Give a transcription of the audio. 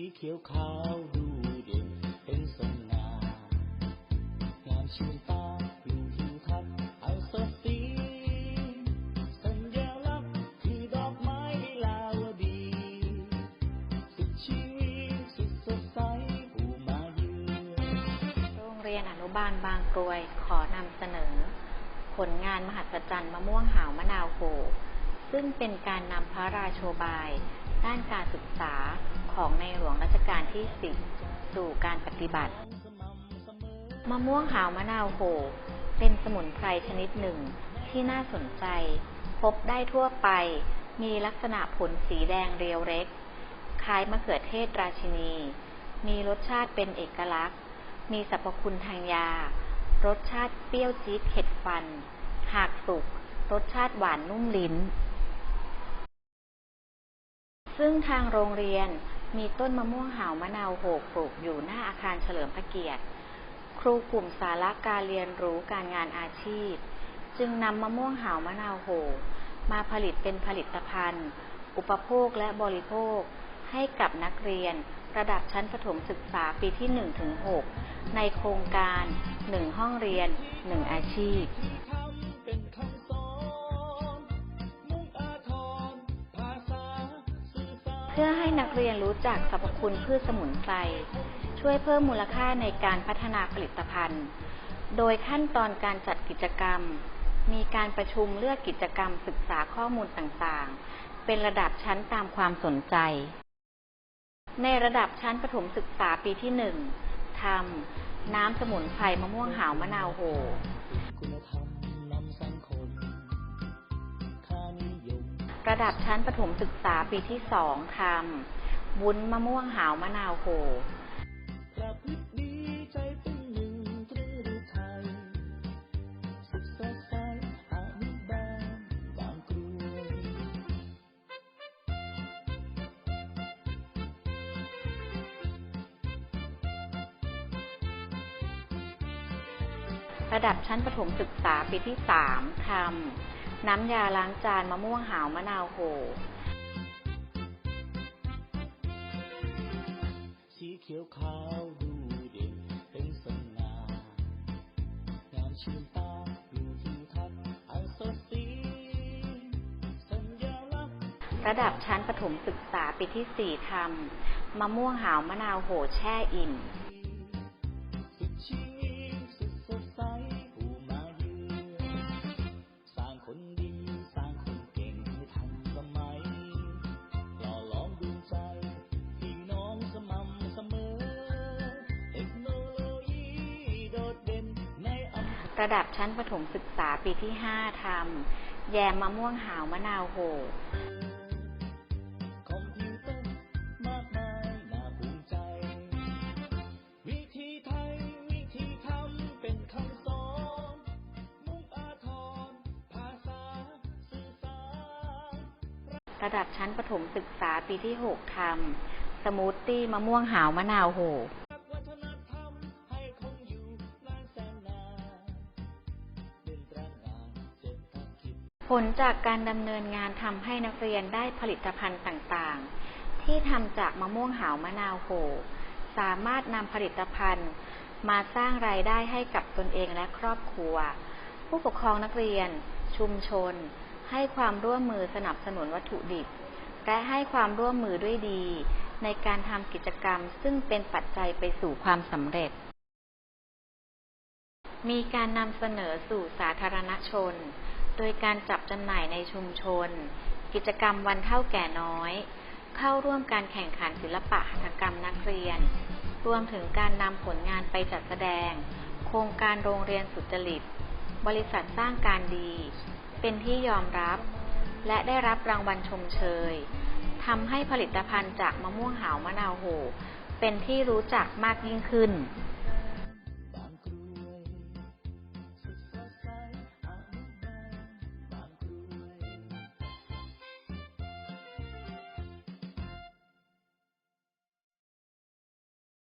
ีเขียวขาวดูเด่นเป็นสง่างามชื่นตาอยู่ทิวทัศน์อันสดสีสัญญลักษณ์คือดอกไม้ลีลาวดี สุดชีวิตสุดสดใสผู้มาเยือนโรงเรียนอนุบาลบางกรวยขอนำเสนอ ผลงานมหัศจรรย์มะม่วงหาวมะนาวโหซึ่งเป็นการนำพระราโชบาย ด้านการศึกษา ของในหลวงรัชกาลที่10สู่การปฏิบัติ มะม่วงหาวมะนาวโห เป็นสมุนไพรชนิดหนึ่งที่น่าสนใจ พบได้ทั่วไป มีลักษณะผลสีแดงเรียวเล็ก คล้ายมะเขือเทศราชินี มีรสชาติเป็นเอกลักษณ์ มีสรรพคุณทางยา รสชาติเปรี้ยวจี๊ดเผ็ดฟัน หากสุก รสชาติหวานนุ่มลิ้นซึ่งทางโรงเรียน มีต้นมะม่วงหาวมะนาวโหกปลูกอยู่หน้าอาคารเฉลิมพระเกียรติ ครูกลุ่มสาระการเรียนรู้การงานอาชีพ จึงนำมะม่วงหาวมะนาวโหมาผลิตเป็นผลิตภัณฑ์ อุปโภคและบริโภค ให้กับนักเรียนระดับชั้นประถมศึกษาปีที่1ถึง6ในโครงการ 1 ห้องเรียน 1 อาชีพ พื่อให้นักเรียนรู้จักสรรพคุณพืชสมุนไพร ช่วยเพิ่มมูลค่าในการพัฒนาผลิตภัณฑ์ โดยขั้นตอนการจัดกิจกรรม มีการประชุมเลือกกิจกรรมศึกษาข้อมูลต่างๆ เป็นระดับชั้นตามความสนใจ ในระดับชั้นประถมศึกษาปีที่หนึ่งทำน้ำสมุนไพรมะม่วงหาวมะนาวโห ระดับชั้นประถมศึกษาปีที่สองทำวุ้นมะม่วงหาวมะนาวโหประพฤติดีใจเป็นหนึ่งตรึงรู้ไทยสุขสดใสอนุบาลบางกรวยระดับชั้นประถมศึกษาปีที่3ทำ น้ำยาล้างจานมะม่วงหาวมะนาวโหสีเขียวขาวดูเด่นเป็นสง่างามชื่นตาอยู่ทิวทัศน์อันสดสีสัญลักษณ์ระดับชั้นประถมศึกษาปีที่4ทำมะม่วงหาวมะนาวโหแช่อิ่ม ระดับชั้นประถมศึกษาปีที่ 5ทำแยมมะม่วงหาวมะนาวโห่รภาษาสื่อสารระดับชั้นประถมศึกษาปีที่ 6ทำสมูทตี้มะม่วงหาวมะนาวโห ผลจากการดำเนินงานทำให้นักเรียนได้ผลิตภัณฑ์ต่างๆ ที่ทำจากมะม่วงหาวมะนาวโห สามารถนำผลิตภัณฑ์ มาสร้างรายได้ให้กับตนเองและครอบครัว ผู้ปกครองนักเรียน ชุมชน ให้ความร่วมมือสนับสนุนวัตถุดิบ และให้ความร่วมมือด้วยดี ในการทำกิจกรรมซึ่งเป็นปัจจัยไปสู่ความสำเร็จ มีการนำเสนอสู่สาธารณชน โดยการจับจำหน่ายในชุมชน กิจกรรมวันเท่าแก่น้อย เข้าร่วมการแข่งขันศิลปะหัตถกรรมนักเรียน รวมถึงการนำผลงานไปจัดแสดง โครงการโรงเรียนสุจริต บริษัทสร้างการดี เป็นที่ยอมรับ และได้รับรางวัลชมเชยทำให้ผลิตภัณฑ์จากมะม่วงหาวมะนาวโห เป็นที่รู้จักมากยิ่งขึ้น